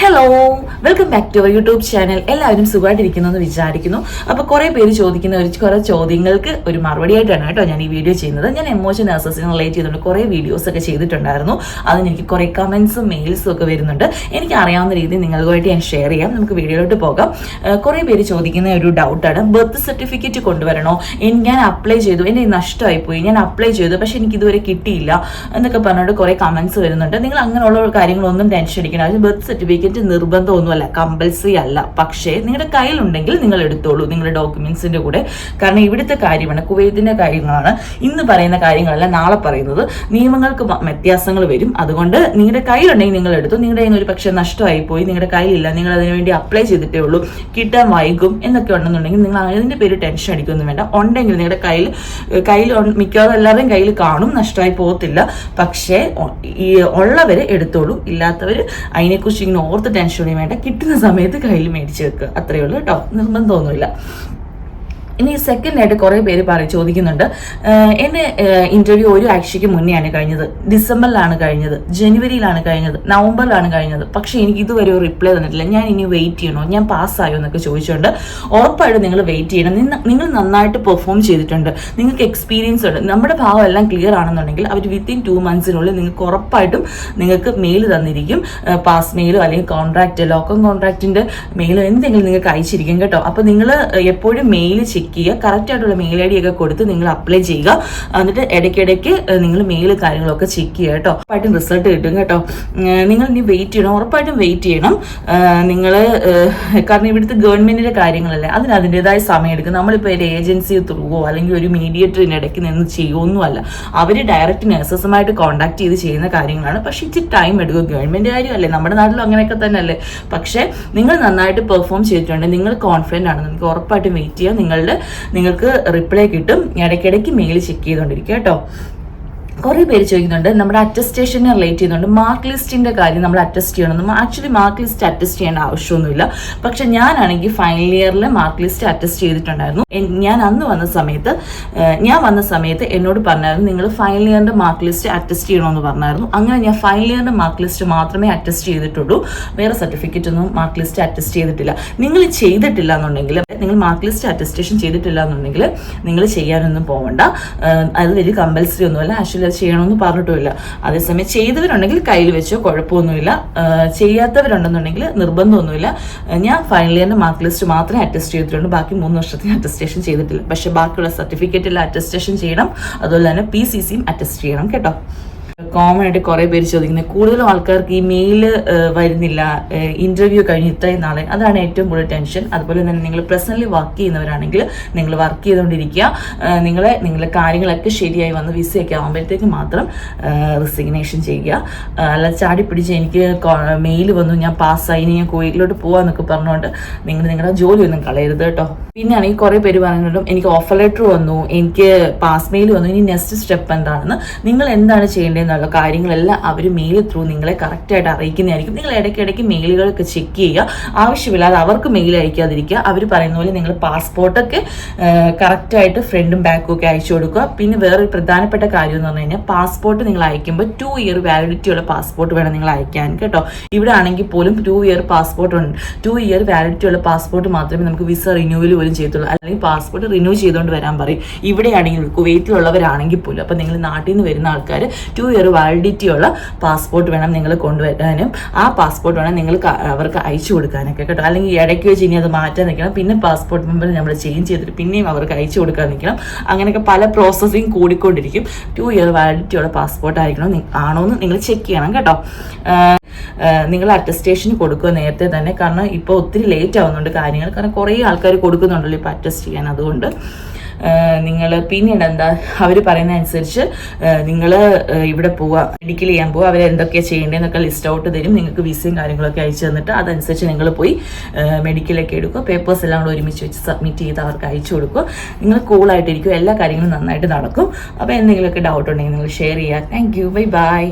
Hello welcome back to our YouTube channel എല്ലാവരും സുഖമായിട്ടിരിക്കുന്നു എന്ന് വിചാരിക്കുന്നു. അപ്പോൾ കുറേ പേര് ചോദിക്കുന്ന ഒരു കുറേ ചോദ്യങ്ങൾക്ക് ഒരു മറുപടി ആയിട്ടാണ് കേട്ടോ ഞാൻ ഈ വീഡിയോ ചെയ്യുന്നത്. ഞാൻ എമോഷൻ അസസിനെ റിലേറ്റ് ചെയ്തുകൊണ്ട് കുറേ വീഡിയോസ് ഒക്കെ ചെയ്തിട്ടുണ്ടായിരുന്നു. അതിന് എനിക്ക് കുറേ കമൻസും മെയിൽസും ഒക്കെ വരുന്നുണ്ട്. എനിക്ക് അറിയാവുന്ന രീതിയിൽ നിങ്ങളുമായിട്ട് ഞാൻ ഷെയർ ചെയ്യാം. നമുക്ക് വീഡിയോയിലോട്ട് പോകാം. കുറെ പേര് ചോദിക്കുന്ന ഒരു ഡൗട്ടാണ് ബർത്ത് സർട്ടിഫിക്കറ്റ് കൊണ്ടുവരണോ? ഞാൻ അപ്ലൈ ചെയ്തു. എന്റെ നഷ്ടമായി പോയി ഞാൻ അപ്ലൈ ചെയ്തു. പക്ഷെ എനിക്ക് ഇതുവരെ കിട്ടിയില്ല. എന്നൊക്കെ പറഞ്ഞുകൊണ്ട് കുറേ കമന്റ്സ് വരുന്നുണ്ട്. നിങ്ങൾ അങ്ങനെയുള്ള കാര്യങ്ങളൊന്നും ടെൻഷൻ അടിക്കണം ബർത്ത് സർട്ടിഫിക്കറ്റ് നിർബന്ധമൊന്നുമല്ല കമ്പൽസറി അല്ല. പക്ഷേ നിങ്ങളുടെ കയ്യിലുണ്ടെങ്കിൽ നിങ്ങൾ എടുത്തോളൂ നിങ്ങളുടെ ഡോക്യുമെന്റ്സിന്റെ കൂടെ. കാരണം ഇവിടുത്തെ കാര്യമാണ് കുവൈത്തിന്റെ കാര്യങ്ങളാണ്. ഇന്ന് പറയുന്ന കാര്യങ്ങളല്ല നാളെ പറയുന്നത്. നിയമങ്ങൾക്ക് വ്യത്യാസങ്ങൾ വരും. അതുകൊണ്ട് നിങ്ങളുടെ കയ്യിലുണ്ടെങ്കിൽ നിങ്ങൾ എടുത്തു. നിങ്ങളുടെ കയ്യിൽ ഒരു പക്ഷേ നഷ്ടമായി പോയി. നിങ്ങളുടെ കയ്യിലില്ല. നിങ്ങൾ അതിനുവേണ്ടി അപ്ലൈ ചെയ്തിട്ടേ ഉള്ളൂ. കിട്ടാൻ വൈകും എന്നൊക്കെ ഉണ്ടെന്നുണ്ടെങ്കിൽ നിങ്ങൾ അതിന്റെ പേര് ടെൻഷൻ അടിക്കൊന്നും വേണ്ട. ഉണ്ടെങ്കിൽ നിങ്ങളുടെ കയ്യിൽ കയ്യിൽ മിക്കവാറും എല്ലാവരുടെയും കയ്യിൽ കാണും. നഷ്ടമായി പോകത്തില്ല. പക്ഷേ ഈ ഉള്ളവര് എടുത്തോളൂ. ഇല്ലാത്തവർ അതിനെക്കുറിച്ച് ഇങ്ങനെ ഓർത്ത് ടെൻഷൻ ഒന്നും വേണ്ട. കിട്ടുന്ന സമയത്ത് കയ്യിൽ മേടിച്ച് വെക്കുക അത്രയേ ഉള്ളൂ കേട്ടോ. നിർബന്ധമൊന്നുമില്ല. ഇനി സെക്കൻഡ് ആയിട്ട് കുറേ പേര് പറയും ചോദിക്കുന്നുണ്ട്. എന്റെ ഇന്റർവ്യൂ ഒരു ആഴ്ചയ്ക്ക് മുന്നെയാണ് കഴിഞ്ഞത്. ഡിസംബറിലാണ് കഴിഞ്ഞത്. ജനുവരിയിലാണ് കഴിഞ്ഞത്. നവംബറിലാണ് കഴിഞ്ഞത്. പക്ഷേ എനിക്ക് ഇതുവരെ ഒരു റിപ്ലൈ തന്നിട്ടില്ല. ഞാൻ ഇനി വെയിറ്റ് ചെയ്യണോ? ഞാൻ പാസ്സായോ എന്നൊക്കെ ചോദിച്ചുകൊണ്ട് ഉറപ്പായിട്ടും നിങ്ങൾ വെയിറ്റ് ചെയ്യണം. നിങ്ങൾ നന്നായിട്ട് പെർഫോം ചെയ്തിട്ടുണ്ട്. നിങ്ങൾക്ക് എക്സ്പീരിയൻസ് ഉണ്ട്. നമ്മുടെ ഭാവം എല്ലാം ക്ലിയർ ആണെന്നുണ്ടെങ്കിൽ അവർ വിത്തിൻ ടു മന്ത്സിനുള്ളിൽ നിങ്ങൾക്ക് ഉറപ്പായിട്ടും നിങ്ങൾക്ക് മെയിൽ തന്നിരിക്കും. പാസ് മെയിലോ അല്ലെങ്കിൽ കോൺട്രാക്റ്റ് ലോക്കം കോൺട്രാക്റ്റിന്റെ മെയിലോ എന്തെങ്കിലും നിങ്ങൾക്ക് അയച്ചിരിക്കും കേട്ടോ. അപ്പോൾ നിങ്ങൾ എപ്പോഴും മെയിൽ ചെക്ക് ചെയ്യുക കറക്റ്റ് ആയിട്ടുള്ള മെയിൽ ഐ ഡി ഒക്കെ കൊടുത്ത് നിങ്ങൾ അപ്ലൈ ചെയ്യുക. എന്നിട്ട് ഇടയ്ക്കിടയ്ക്ക് നിങ്ങൾ മെയിൽ കാര്യങ്ങളൊക്കെ ചെക്ക് ചെയ്യുക കേട്ടോ. ഉറപ്പായിട്ടും റിസൾട്ട് കിട്ടും കേട്ടോ. നിങ്ങൾ ഇനി വെയിറ്റ് ചെയ്യണം. ഉറപ്പായിട്ടും വെയിറ്റ് ചെയ്യണം. നിങ്ങൾ കാരണം ഇവിടുത്തെ ഗവൺമെന്റിന്റെ കാര്യങ്ങളല്ലേ അതിന് അതിന്റെതായ സമയം എടുക്കും. നമ്മളിപ്പോൾ ഒരു ഏജൻസി ത്രൂവോ അല്ലെങ്കിൽ ഒരു മീഡിയേറ്ററിന് ഇടയ്ക്ക് നിന്ന് ചെയ്യുമൊന്നുമല്ല അവർ ഡയറക്റ്റ് നഴ്സസുമായിട്ട് കോൺടാക്ട് ചെയ്ത് ചെയ്യുന്ന കാര്യങ്ങളാണ്. പക്ഷേ ഇച്ചിരി ടൈം എടുക്കും. ഗവൺമെന്റ് കാര്യമല്ലേ നമ്മുടെ നാട്ടിലും അങ്ങനെയൊക്കെ തന്നെ അല്ലേ പക്ഷേ നിങ്ങൾ നന്നായിട്ട് പെർഫോം ചെയ്തിട്ടുണ്ട്. നിങ്ങൾ കോൺഫിഡന്റ് ആണ്. നിങ്ങൾക്ക് ഉറപ്പായിട്ടും വെയിറ്റ് ചെയ്യുക നിങ്ങളുടെ നിങ്ങൾക്ക് റിപ്ലൈ കിട്ടും. ഇടയ്ക്കിടയ്ക്ക് മെയിൽ ചെക്ക് ചെയ്തുകൊണ്ടിരിക്കുക കേട്ടോ. കുറേ പേര് ചോദിക്കുന്നുണ്ട് നമ്മുടെ അറ്റസ്റ്റേഷനെ റിലേറ്റ് ചെയ്യുന്നുണ്ട്. മാർക്ക് ലിസ്റ്റിന്റെ കാര്യം നമ്മൾ അറ്റസ്റ്റ് ചെയ്യണമെന്നും ആക്ച്വലി മാർക്ക് ലിസ്റ്റ് അറ്റസ്റ്റ് ചെയ്യേണ്ട ആവശ്യമൊന്നുമില്ല. പക്ഷെ ഞാനാണെങ്കിൽ ഫൈനൽ ഇയറിൽ മാർക്ക് ലിസ്റ്റ് അറ്റസ്റ്റ് ചെയ്തിട്ടുണ്ടായിരുന്നു. ഞാൻ അന്ന് വന്ന സമയത്ത് ഞാൻ വന്ന സമയത്ത് എന്നോട് പറഞ്ഞായിരുന്നു നിങ്ങൾ ഫൈനൽ ഇയറിന്റെ മാർക്ക് ലിസ്റ്റ് അറ്റസ്റ്റ് ചെയ്യണമെന്ന് പറഞ്ഞായിരുന്നു. അങ്ങനെ ഞാൻ ഫൈനൽ ഇയറിന്റെ മാർക്ക് ലിസ്റ്റ് മാത്രമേ അറ്റസ്റ്റ് ചെയ്തിട്ടുള്ളൂ. വേറെ സർട്ടിഫിക്കറ്റ് ഒന്നും മാർക്ക് ലിസ്റ്റ് അറ്റസ്റ്റ് ചെയ്തിട്ടില്ല. നിങ്ങൾ ചെയ്തിട്ടില്ല എന്നുണ്ടെങ്കിൽ നിങ്ങൾ മാർക്ക് ലിസ്റ്റ് അറ്റസ്റ്റേഷൻ ചെയ്തിട്ടില്ല എന്നുണ്ടെങ്കിൽ നിങ്ങൾ ചെയ്യാനൊന്നും പോകണ്ട അത് വലിയ കമ്പൽസറി ഒന്നുമല്ല. ആക്ച്വലി ചെയ്യണമെന്ന് പറഞ്ഞിട്ടുമില്ല. അതേസമയം ചെയ്തവരുണ്ടെങ്കിൽ കയ്യിൽ വെച്ചോ കുഴപ്പമൊന്നുമില്ല. ചെയ്യാത്തവരുണ്ടെന്നുണ്ടെങ്കിൽ നിർബന്ധമൊന്നുമില്ല. ഞാൻ ഫൈനൽ ഇയറിന്റെ മാർക്ക് ലിസ്റ്റ് മാത്രമേ അറ്റസ്റ്റ് ചെയ്തിട്ടുള്ളൂ. ബാക്കി മൂന്ന് വർഷത്തിന് അറ്റസ്റ്റേഷൻ ചെയ്തിട്ടില്ല. പക്ഷേ ബാക്കിയുള്ള സർട്ടിഫിക്കറ്റിൽ അറ്റസ്റ്റേഷൻ ചെയ്യണം. അതുപോലെ തന്നെ പി സി സിയും അറ്റസ്റ്റ് ചെയ്യണം കേട്ടോ. കോമൺ ആയിട്ട് കുറേ പേര് ചോദിക്കുന്നത്. കൂടുതലും ആൾക്കാർക്ക് ഈ മെയിൽ വരുന്നില്ല. ഇന്റർവ്യൂ കഴിഞ്ഞ് ഇത്രയും നാളെ. അതാണ് ഏറ്റവും കൂടുതൽ ടെൻഷൻ അതുപോലെ തന്നെ നിങ്ങൾ പേഴ്സണലി വർക്ക് ചെയ്യുന്നവരാണെങ്കിൽ നിങ്ങൾ വർക്ക് ചെയ്തുകൊണ്ടിരിക്കുക. നിങ്ങളെ നിങ്ങളുടെ കാര്യങ്ങളൊക്കെ ശരിയായി വന്ന് വിസയൊക്കെ ആകുമ്പോഴത്തേക്ക് മാത്രം റിസിഗ്നേഷൻ ചെയ്യുക. അല്ല ചാടി പിടിച്ച് എനിക്ക് മെയിൽ വന്നു. ഞാൻ പാസ്സായി ഇനി ഞാൻ കോയിലോട്ട് പോവാന്നൊക്കെ പറഞ്ഞുകൊണ്ട് നിങ്ങൾ നിങ്ങളുടെ ജോലിയൊന്നും കളയരുത് കേട്ടോ. പിന്നെയാണെങ്കിൽ കുറേ പേര് പറയുന്നുണ്ടും എനിക്ക് ഓഫർ ലെറ്റർ വന്നു. എനിക്ക് പാസ് മെയിൽ വന്നു. ഇനി നെക്സ്റ്റ് സ്റ്റെപ്പ് എന്താണെന്ന് നിങ്ങൾ എന്താണ് ചെയ്യേണ്ടതെന്നുള്ള കാര്യങ്ങളെല്ലാം അവർ മെയിൽ ത്രൂ നിങ്ങളെ കറക്റ്റായിട്ട് അറിയിക്കുന്നതായിരിക്കും. നിങ്ങൾ ഇടയ്ക്കിടയ്ക്ക് മെയിലുകളൊക്കെ ചെക്ക് ചെയ്യുക. ആവശ്യമില്ലാതെ അവർക്ക് മെയിൽ അയക്കാതിരിക്കുക. അവർ പറയുന്ന പോലെ നിങ്ങൾ പാസ്പോർട്ടൊക്കെ കറക്റ്റായിട്ട് ഫ്രണ്ടും ബാക്കും ഒക്കെ അയച്ചു കൊടുക്കുക. പിന്നെ വേറൊരു പ്രധാനപ്പെട്ട കാര്യം എന്ന് പറഞ്ഞു കഴിഞ്ഞാൽ പാസ്പോർട്ട് നിങ്ങൾ അയക്കുമ്പോൾ ടു ഇയർ വാലിഡിറ്റി ഉള്ള പാസ്പോർട്ട് വേണം നിങ്ങൾ അയക്കാൻ കേട്ടോ. ഇവിടെ ആണെങ്കിൽ പോലും ടു ഇയർ പാസ്പോർട്ട് ഉണ്ട്. ടു ഇയർ വാലിഡിറ്റി ഉള്ള പാസ്പോർട്ട് മാത്രമേ നമുക്ക് വിസ റിന്യൂവൽ പോലും ചെയ്യത്തുള്ളൂ. അല്ലെങ്കിൽ പാസ്പോർട്ട് റിന്യൂ ചെയ്തുകൊണ്ട് വരാൻ പറയും. ഇവിടെയാണെങ്കിൽ കുവൈറ്റിലുള്ളവരാണെങ്കിൽ പോലും. അപ്പം നിങ്ങൾ നാട്ടിൽ നിന്ന് വരുന്ന ആൾക്കാർ ടു ഇയർ വാലിഡിറ്റി ഉള്ള പാസ്പോർട്ട് വേണം നിങ്ങൾ കൊണ്ടുവരാനും. ആ പാസ്പോർട്ട് വേണം നിങ്ങൾ അവർക്ക് അയച്ചു കൊടുക്കാനൊക്കെ കേട്ടോ. അല്ലെങ്കിൽ ഇടയ്ക്ക് വെച്ച് ഇനി അത് മാറ്റാൻ നിൽക്കണം. പിന്നെ പാസ്പോർട്ട് നമ്പർ നമ്മൾ ചേഞ്ച് ചെയ്തിട്ട് പിന്നെയും അവർക്ക് അയച്ചു കൊടുക്കാൻ നിൽക്കണം. അങ്ങനെയൊക്കെ പല പ്രോസസ്സിങ് കൂടിക്കൊണ്ടിരിക്കും. ടു ഇയർ വാലിഡിറ്റി ഉള്ള പാസ്പോർട്ട് ആയിരിക്കണം ആണോ എന്ന് നിങ്ങൾ ചെക്ക് ചെയ്യണം കേട്ടോ. നിങ്ങൾ അറ്റസ്റ്റേഷന് കൊടുക്കുക നേരത്തെ തന്നെ. കാരണം ഇപ്പോൾ ഒത്തിരി ലേറ്റ് ആവുന്നുണ്ട് കാര്യങ്ങൾ. കാരണം കുറേ ആൾക്കാർ കൊടുക്കുന്നുണ്ടല്ലോ ഇപ്പോൾ അറ്റസ്റ്റ് ചെയ്യാൻ. അതുകൊണ്ട് നിങ്ങൾ പിന്നീട് എന്താ അവർ പറയുന്ന അനുസരിച്ച് നിങ്ങൾ ഇവിടെ പോവുക മെഡിക്കൽ ചെയ്യാൻ പോവുക അവർ എന്തൊക്കെയാണ് ചെയ്യേണ്ടതെന്നൊക്കെ ലിസ്റ്റ് ഔട്ട് തരും നിങ്ങൾക്ക് വിസയും കാര്യങ്ങളൊക്കെ അയച്ചു തന്നിട്ട് അതനുസരിച്ച് നിങ്ങൾ പോയി മെഡിക്കലൊക്കെ എടുക്കുക പേപ്പേഴ്സ് എല്ലാം കൂടെ ഒരുമിച്ച് വെച്ച് സബ്മിറ്റ് ചെയ്ത് അവർക്ക് അയച്ചു കൊടുക്കുക നിങ്ങൾ കൂളായിട്ടിരിക്കും എല്ലാ കാര്യങ്ങളും നന്നായിട്ട് നടക്കും അപ്പോൾ എന്തെങ്കിലുമൊക്കെ ഡൗട്ട് ഉണ്ടെങ്കിൽ നിങ്ങൾ ഷെയർ ചെയ്യുക. Thank you bye bye